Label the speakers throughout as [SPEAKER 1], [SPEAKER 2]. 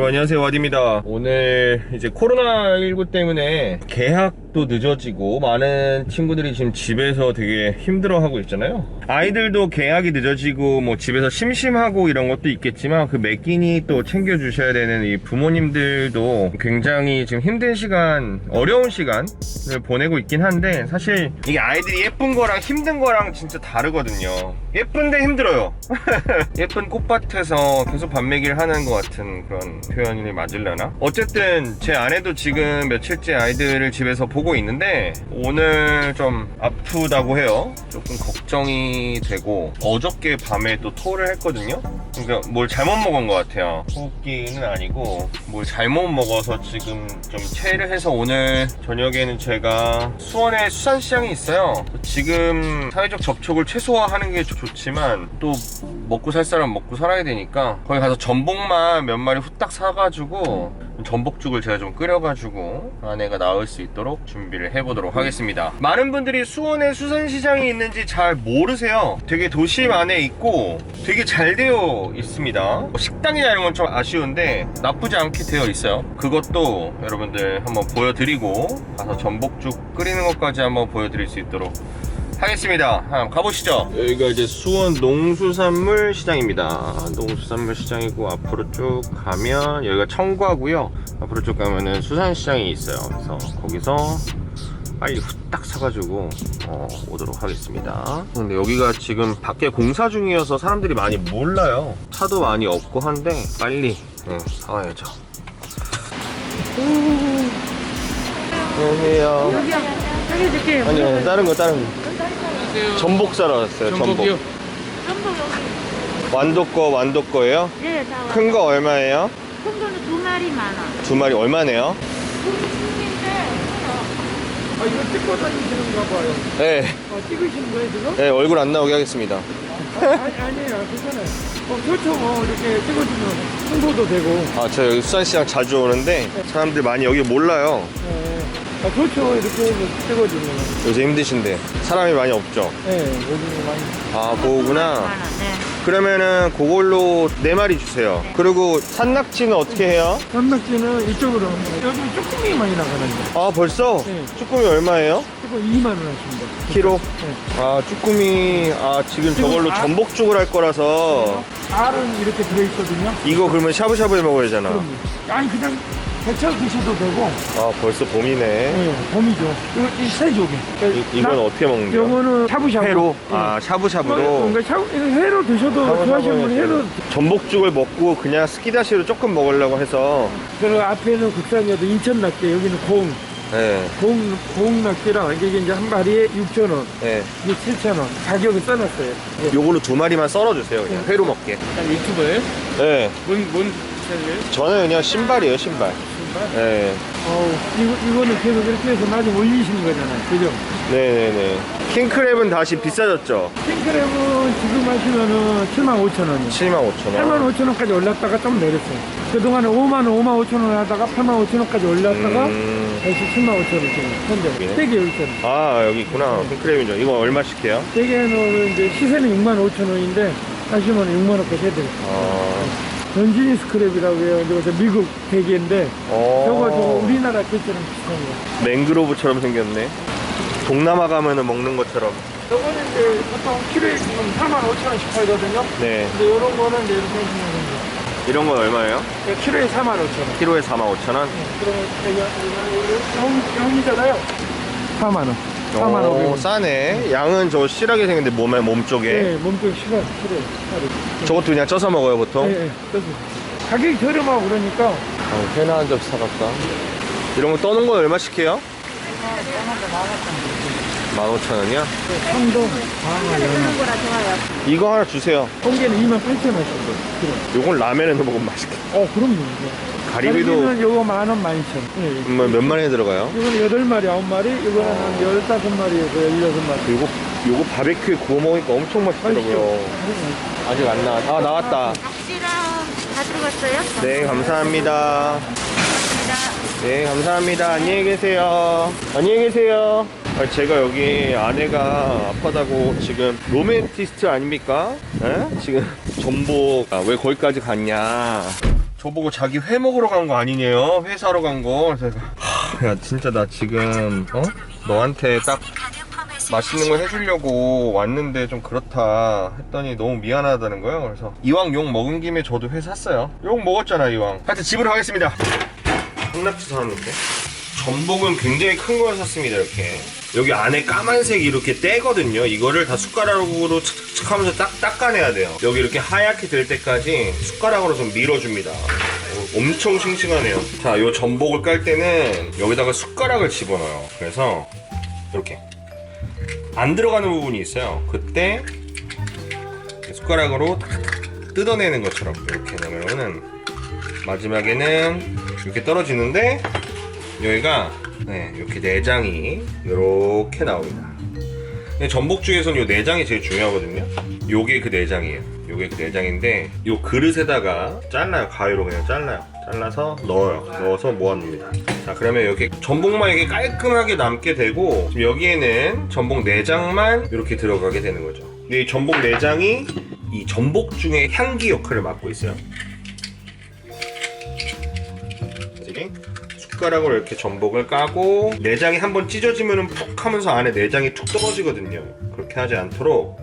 [SPEAKER 1] 여러분 안녕하세요. 와디입니다. 오늘 이제 코로나19 때문에 개학 도 늦어지고 많은 친구들이 지금 집에서 되게 힘들어하고 있잖아요. 아이들도 개학이 늦어지고 뭐 집에서 심심하고 이런 것도 있겠지만 그매 끼니 또 챙겨주셔야 되는 이 부모님들도 굉장히 지금 힘든 시간 어려운 시간을 보내고 있긴 한데 사실 이게 아이들이 예쁜 거랑 힘든 거랑 진짜 다르거든요. 예쁜데 힘들어요. 예쁜 꽃밭에서 계속 밤매기를 하는 것 같은 그런 표현이 맞으려나? 어쨌든 제 아내도 지금 며칠째 아이들을 집에서 보고 있는데 오늘 좀 아프다고 해요. 조금 걱정이 되고 어저께 밤에 또 토를 했거든요. 그러니까 뭘 잘못 먹은 것 같아요. 호흡기는 아니고 뭘 잘못 먹어서 지금 좀 체를 해서 오늘 저녁에는 제가 수원에 수산시장이 있어요. 지금 사회적 접촉을 최소화하는 게 좋지만 또 먹고 살 사람 먹고 살아야 되니까 거기 가서 전복만 몇 마리 후딱 사가지고 전복죽을 제가 좀 끓여가지고 아내가 나을 수 있도록 준비를 해보도록 하겠습니다. 많은 분들이 수원에 수산시장이 있는지 잘 모르세요. 되게 도심 안에 있고 되게 잘 되어 있습니다. 식당이나 이런 건 좀 아쉬운데 나쁘지 않게 되어 있어요. 그것도 여러분들 한번 보여드리고 가서 전복죽 끓이는 것까지 한번 보여드릴 수 있도록 하겠습니다. 한번 가보시죠. 여기가 이제 수원 농수산물 시장입니다. 농수산물 시장이고 앞으로 쭉 가면 여기가 청과고요. 앞으로 쭉 가면은 수산시장이 있어요. 그래서 거기서 빨리 후딱 사가지고 어, 오도록 하겠습니다. 근데 여기가 지금 밖에 공사 중이어서 사람들이 많이 몰라요. 차도 많이 없고 한데 빨리 네, 사와야죠. 안녕하세요.
[SPEAKER 2] 여기 줄게요.
[SPEAKER 1] 아니요, 아니, 다른 거, 다른 거. 전복 사러 왔어요,
[SPEAKER 3] 전복이요?
[SPEAKER 2] 전복 여기.
[SPEAKER 1] 완도 거, 완도 거예요?
[SPEAKER 2] 네, 다 와.
[SPEAKER 1] 큰 거 얼마예요?
[SPEAKER 2] 큰 거는 두 마리 많아.
[SPEAKER 1] 두 마리 얼마네요?
[SPEAKER 3] 아 이거 찍고 다니시는가 봐요.
[SPEAKER 1] 네,
[SPEAKER 3] 아 찍으시는 거예요 지금?
[SPEAKER 1] 네, 얼굴 안 나오게 하겠습니다.
[SPEAKER 3] 아, 아니, 아니에요 괜찮아요. 어 좋죠 뭐 이렇게 찍어주면 홍보도 되고.
[SPEAKER 1] 아, 저 여기 수산시장 자주 오는데 사람들 많이 여기 몰라요.
[SPEAKER 3] 네. 아 좋죠 이렇게 해서 찍어주면.
[SPEAKER 1] 요새 힘드신데 사람이 많이 없죠?
[SPEAKER 3] 네 요즘에 많이.
[SPEAKER 1] 아, 그거구나.
[SPEAKER 2] 네.
[SPEAKER 1] 그러면은 그걸로 네 마리 주세요. 그리고 산낙지는 어떻게 해요?
[SPEAKER 3] 산낙지는 이쪽으로 한번. 요즘 쭈꾸미 많이 나가는데.
[SPEAKER 1] 아, 벌써?
[SPEAKER 3] 네.
[SPEAKER 1] 쭈꾸미 얼마예요?
[SPEAKER 3] 이거 2만 원 하십니다.
[SPEAKER 1] 키로?
[SPEAKER 3] 네.
[SPEAKER 1] 아, 쭈꾸미, 아, 지금 저걸로
[SPEAKER 3] 아-
[SPEAKER 1] 전복죽을 할 거라서
[SPEAKER 3] 알은 이렇게 들어있거든요.
[SPEAKER 1] 이거 그러면 샤브샤브에 먹어야 되잖아.
[SPEAKER 3] 그럼요. 아니 그냥 데쳐 드셔도 되고.
[SPEAKER 1] 아, 벌써 봄이네.
[SPEAKER 3] 네, 봄이죠. 이거 이 새조개.
[SPEAKER 1] 이, 이건 어떻게 먹는 거야?
[SPEAKER 3] 요거는 샤브샤브.
[SPEAKER 1] 회로?
[SPEAKER 3] 네.
[SPEAKER 1] 아, 샤브샤브로?
[SPEAKER 3] 샤브, 이거 회로 드셔도 좋아하시는 분 회로.
[SPEAKER 1] 전복죽을 먹고 그냥 스키다시로 조금 먹으려고 해서
[SPEAKER 3] 그 앞에는 국산이어도 인천 낙지, 여기는 공,
[SPEAKER 1] 네,
[SPEAKER 3] 공, 공 낙지랑 이게 이제 한 마리에 6,000원,
[SPEAKER 1] 네.
[SPEAKER 3] 이게 7,000원. 가격을 써놨어요. 예.
[SPEAKER 1] 요걸로 두 마리만 썰어 주세요 그냥 회로 먹게
[SPEAKER 3] 유튜버예요?
[SPEAKER 1] 네
[SPEAKER 3] 뭔, 뭔 채널이에요?
[SPEAKER 1] 저는 그냥 신발이에요 신발
[SPEAKER 3] 신발?
[SPEAKER 1] 네
[SPEAKER 3] 어우, 이거, 이거는 계속 이렇게 해서 나중에 올리시는 거잖아요. 그죠?
[SPEAKER 1] 네네네 킹크랩은 다시 비싸졌죠?
[SPEAKER 3] 킹크랩은 지금 하시면은 75,000원이요.
[SPEAKER 1] 75,000원
[SPEAKER 3] 8만 5천 원까지 올랐다가 좀 내렸어요. 그동안에 5만 원, 5만 5천 원 하다가 8만 5천 원까지 올랐다가
[SPEAKER 1] 음...
[SPEAKER 3] 다시 7만 5천 원 지금 현재
[SPEAKER 1] 여기네?
[SPEAKER 3] 세개 여기 있잖아요.
[SPEAKER 1] 아 여기 있구나 킹크랩이죠 이거 얼마씩 해요?
[SPEAKER 3] 세개는 이제 시세는 6만 5천 원인데 하시면 6만 원까지 해드려요.
[SPEAKER 1] 아...
[SPEAKER 3] 전진이 스크랩이라고 해요. 이거 미국 대게인데
[SPEAKER 1] 어...
[SPEAKER 3] 저거 저거 우리나라 게처럼 비슷한 거.
[SPEAKER 1] 맹그로브처럼 생겼네 동남아 가면은 먹는 것처럼
[SPEAKER 3] 저거는 이제 보통 키로에 지금 4만 5천 원씩 팔거든요.
[SPEAKER 1] 네
[SPEAKER 3] 근데 이런 거는 이제 이렇게 해주면 됩니다.
[SPEAKER 1] 이런 건 얼마예요?
[SPEAKER 3] 키로에 4만 5천 원.
[SPEAKER 1] 키로에 45,000원?
[SPEAKER 3] 그러면 여기 용, 용이잖아요. 4만 원. 4만
[SPEAKER 1] 오,
[SPEAKER 3] 5천 원.
[SPEAKER 1] 싸네 양은 저 실하게 생겼는데 몸에 몸 쪽에
[SPEAKER 3] 네, 몸통 시간. 하루.
[SPEAKER 1] 저것도 그냥 쪄서 먹어요 보통?
[SPEAKER 3] 예, 예, 그래서 가격이 저렴하고 그러니까
[SPEAKER 1] 어, 회나 한 접시 사갈까? 이런 거 떠는 건 얼마씩 해요? 15,000원이야?
[SPEAKER 3] 참돔, 방어, 연어.
[SPEAKER 1] 이거 하나 주세요
[SPEAKER 3] 홍게는 2만 8천 원씩 줘.
[SPEAKER 1] 요건 라면에 넣어 먹으면 맛있겠다
[SPEAKER 3] 어, 그럼요.
[SPEAKER 1] 가리비도
[SPEAKER 3] 요거 만 원, 만 이천. 예, 예.
[SPEAKER 1] 뭐 몇 마리 들어가요?
[SPEAKER 3] 이거는 여덟 마리, 아홉 마리, 이거는 한 열다섯 마리에서 열여섯 마리.
[SPEAKER 1] 요거, 요거 바베큐에 구워 먹으니까 엄청 맛있더라고요 아직 안 나왔 아 나왔다
[SPEAKER 2] 박씨랑 다 들어갔어요?
[SPEAKER 1] 네 감사합니다
[SPEAKER 2] 감사합니다.
[SPEAKER 1] 네 감사합니다 안녕히 계세요 안녕히 계세요 아, 제가 여기 아내가 아파다고 지금 로맨티스트 아닙니까? 에? 지금 전복 아, 왜 거기까지 갔냐 저보고 자기 회 먹으러 간 거 아니냐요? 회 사러 간 거. 그래서 내가, 하, 야 진짜 나 지금 어? 너한테 딱 맛있는 거 해주려고 왔는데 좀 그렇다 했더니 너무 미안하다는 거예요. 그래서 이왕 욕 먹은 김에 저도 회 샀어요. 욕 먹었잖아 이왕. 하여튼 집으로 가겠습니다. 한낙지 사왔는데 전복은 굉장히 큰 걸 샀습니다 이렇게 여기 안에 까만색이 이렇게 떼거든요. 이거를 다 숟가락으로 칙칙 하면서 딱 닦아내야 돼요. 여기 이렇게 하얗게 될 때까지 숟가락으로 좀 밀어줍니다. 오, 엄청 싱싱하네요. 자요 전복을 깔 때는 여기다가 숟가락을 집어넣어요. 그래서 이렇게. 안 들어가는 부분이 있어요. 그때 숟가락으로 뜯어내는 것처럼 이렇게 넣으면은 마지막에는 이렇게 떨어지는데 여기가 네, 이렇게 내장이 이렇게 나옵니다. 전복 중에서는 이 내장이 제일 중요하거든요. 요게 그 내장이에요. 요게 그 내장인데 요 그릇에다가 잘라요. 가위로 그냥 잘라요. 잘라서 넣어요. 넣어서 모아놓습니다. 자 그러면 여기 전복만 이게 깔끔하게 남게 되고 지금 여기에는 전복 내장만 이렇게 들어가게 되는 거죠. 이 전복 내장이 이 전복 중에 향기 역할을 맡고 있어요. 숟가락으로 이렇게 전복을 까고 내장이 한번 찢어지면 푹 하면서 안에 내장이 툭 떨어지거든요. 그렇게 하지 않도록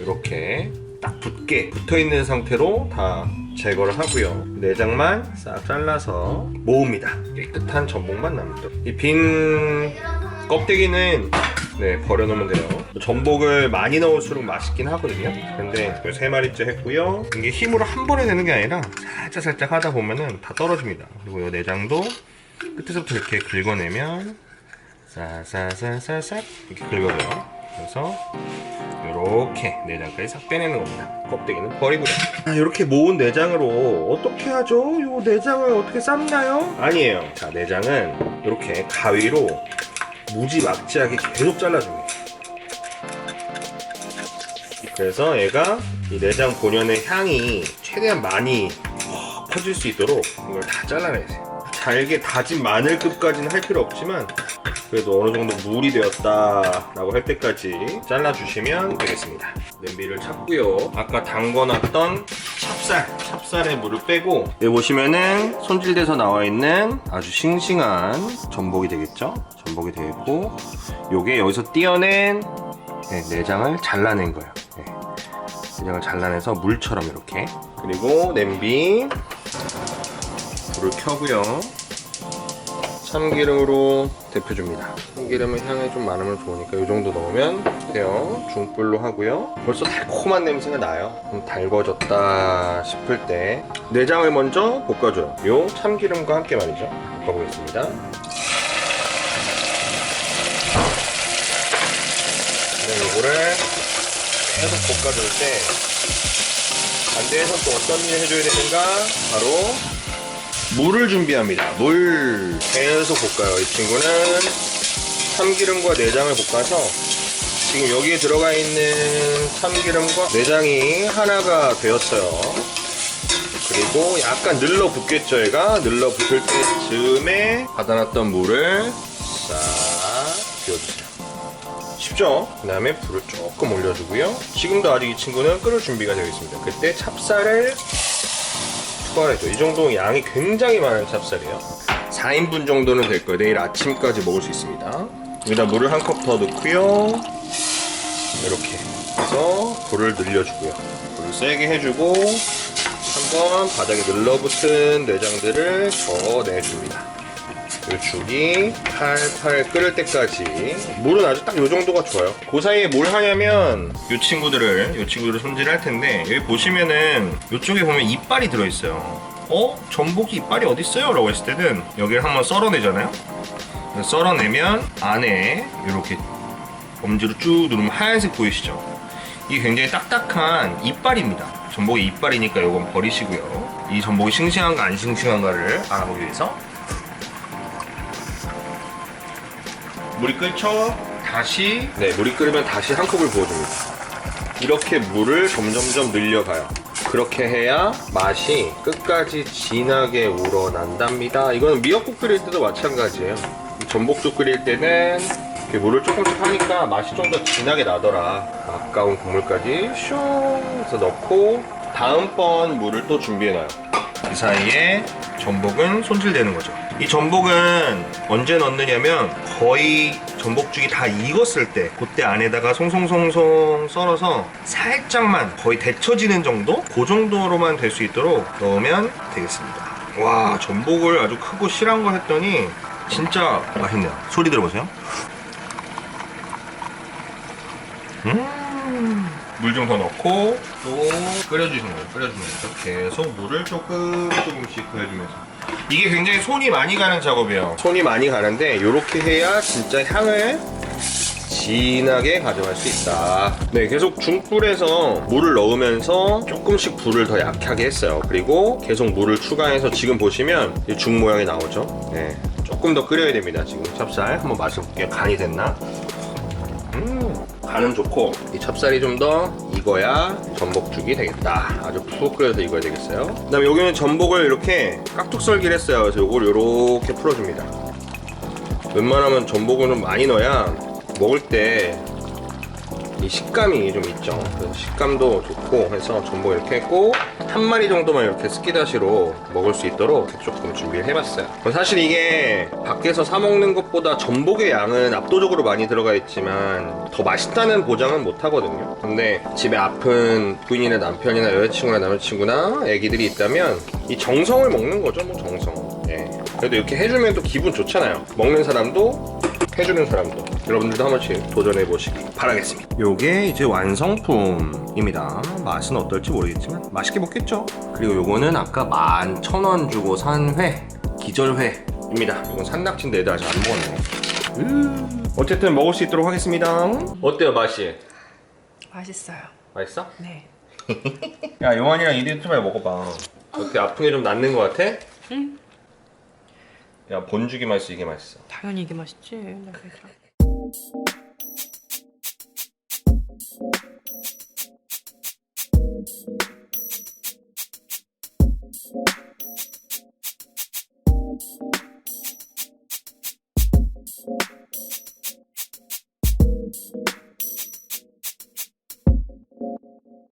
[SPEAKER 1] 이렇게 딱 붙게 붙어 있는 상태로 다 제거를 하고요. 내장만 싹 잘라서 모읍니다. 깨끗한 전복만 남도록. 이빈 껍데기는 네 버려놓으면 돼요. 전복을 많이 넣을수록 맛있긴 하거든요. 근데 세 마리째 했고요. 이게 힘으로 한 번에 되는 게 아니라 살짝 살짝 하다 보면은 다 떨어집니다. 그리고 이 내장도 끝에서부터 이렇게 긁어내면 싹싹싹싹싹 이렇게 긁어줘요. 그래서 이렇게 내장까지 싹 빼내는 겁니다. 껍데기는 버리고요. 아, 이렇게 모은 내장으로 어떻게 하죠? 이 내장을 어떻게 삶나요? 아니에요. 자, 내장은 이렇게 가위로 무지막지하게 계속 잘라줍니다. 그래서 얘가 이 내장 본연의 향이 최대한 많이 퍼질 수 있도록 이걸 다 잘라내세요. 잘게 다진 마늘급까지는 할 필요 없지만 그래도 어느 정도 물이 되었다 라고 할 때까지 잘라주시면 되겠습니다. 냄비를 찾고요. 아까 담궈놨던 찹쌀, 찹쌀의 물을 빼고 여기 보시면은 손질돼서 나와 있는 아주 싱싱한 전복이 되겠죠? 전복이 되고 요게 여기서 띄어낸 네, 내장을 잘라낸 거예요. 네. 내장을 잘라내서 물처럼 이렇게 그리고 냄비 불을 켜고요. 참기름으로 데펴줍니다. 참기름은 향이 좀 많으면 좋으니까 이 정도 넣으면 돼요. 중불로 하고요. 벌써 달콤한 냄새가 나요. 좀 달궈졌다 싶을 때 내장을 먼저 볶아줘요. 요 참기름과 함께 말이죠. 볶아보겠습니다. 네, 요거를 계속 볶아줄 때 반대에서 또 어떤 일을 해줘야 되는가? 바로 물을 준비합니다. 물 계속 볶아요. 이 친구는 참기름과 내장을 볶아서 지금 여기에 들어가 있는 참기름과 내장이 하나가 되었어요. 그리고 약간 늘러 붙겠죠, 얘가 늘러 붙을 때쯤에 받아놨던 물을 싹 비워주세요. 쉽죠? 그 다음에 불을 조금 올려주고요. 지금도 아직 이 친구는 끓을 준비가 되어 있습니다. 그때 찹쌀을 추가해줘. 이 정도 양이 굉장히 많은 찹쌀이에요. 4인분 정도는 될 거예요. 내일 아침까지 먹을 수 있습니다. 여기다 물을 한 컵 더 넣고요. 이렇게 해서 불을 늘려주고요. 불을 세게 해주고 한번 바닥에 늘러붙은 내장들을 더 내줍니다. 이 죽이 팔팔 끓을 때까지 물은 아주 딱 요 정도가 좋아요 그 사이에 뭘 하냐면 이 친구들을 이 친구들을 손질할 텐데 여기 보시면은 이쪽에 보면 이빨이 들어있어요 어? 전복이 이빨이 어딨어요? 라고 했을 때는 여기를 한번 썰어내잖아요 썰어내면 안에 이렇게 엄지로 쭉 누르면 하얀색 보이시죠? 이게 굉장히 딱딱한 이빨입니다 전복이 이빨이니까 이건 버리시고요 이 전복이 싱싱한가 안 싱싱한가를 알아보기 위해서 물이 끓죠? 다시? 네 물이 끓으면 다시 한 컵을 부어줍니다. 이렇게 물을 점점점 늘려가요. 그렇게 해야 맛이 끝까지 진하게 우러난답니다. 이거는 미역국 끓일 때도 마찬가지예요. 전복죽 끓일 때는 이렇게 물을 조금씩 하니까 맛이 좀 더 진하게 나더라. 아까운 국물까지 슝 해서 넣고 다음번 물을 또 준비해놔요. 그 사이에 전복은 손질되는 거죠. 이 전복은 언제 넣느냐면 거의 전복죽이 다 익었을 때 그때 안에다가 송송송송 썰어서 살짝만 거의 데쳐지는 정도? 그 정도로만 될 수 있도록 넣으면 되겠습니다. 와 전복을 아주 크고 실한 거 했더니 진짜 맛있네요. 소리 들어보세요. 음. 물 좀 더 넣고 또 끓여주시는 거예요. 끓여주면서 계속 물을 조금 조금씩 더해주면서 이게 굉장히 손이 많이 가는 작업이에요. 손이 많이 가는데 이렇게 해야 진짜 향을 진하게 가져갈 수 있다. 네, 계속 중불에서 물을 넣으면서 조금씩 불을 더 약하게 했어요. 그리고 계속 물을 추가해서 지금 보시면 이죽 모양이 나오죠. 네, 조금 더 끓여야 됩니다. 지금 찹쌀 한번 맛을 볼게요. 간이 됐나? 음, 간은 좋고 이 찹쌀이 좀 더 익어야 전복죽이 되겠다. 아주 푹 끓여서 익어야 되겠어요. 그 다음에 여기는 전복을 이렇게 깍둑 썰기를 했어요. 그래서 이걸 이렇게 풀어줍니다. 웬만하면 전복을 좀 많이 넣어야 먹을 때 이 식감이 좀 있죠. 그래서 식감도 좋고 해서 전복 이렇게 했고 한 마리 정도만 이렇게 스키다시로 먹을 수 있도록 조금 준비를 해봤어요. 사실 이게 밖에서 사 먹는 것보다 전복의 양은 압도적으로 많이 들어가 있지만 더 맛있다는 보장은 못 하거든요. 근데 집에 아픈 부인이나 남편이나 여자친구나 남자친구나 애기들이 있다면 이 정성을 먹는 거죠, 뭐 정성. 예. 그래도 이렇게 해주면 또 기분 좋잖아요. 먹는 사람도 해주는 사람도 여러분들도 한 번씩 도전해 보시기 바라겠습니다. 요게 이제 완성품입니다. 맛은 어떨지 모르겠지만 맛있게 먹겠죠. 그리고 요거는 아까 만천원 주고 산 회, 기절회입니다. 이건 산낙지인데 애들 아직 안 먹었네. 음. 어쨌든 먹을 수 있도록 하겠습니다. 어때요 맛이?
[SPEAKER 4] 맛있어요.
[SPEAKER 1] 맛있어?
[SPEAKER 4] 네.
[SPEAKER 1] 야 영환이랑 이리 좀 먹어봐. 어때 아픈 게 좀 낫는 것 같아?
[SPEAKER 4] 응.
[SPEAKER 1] 야 본죽이 맛있어 이게 맛있어.
[SPEAKER 4] 당연히 이게 맛있지. 나 그래서.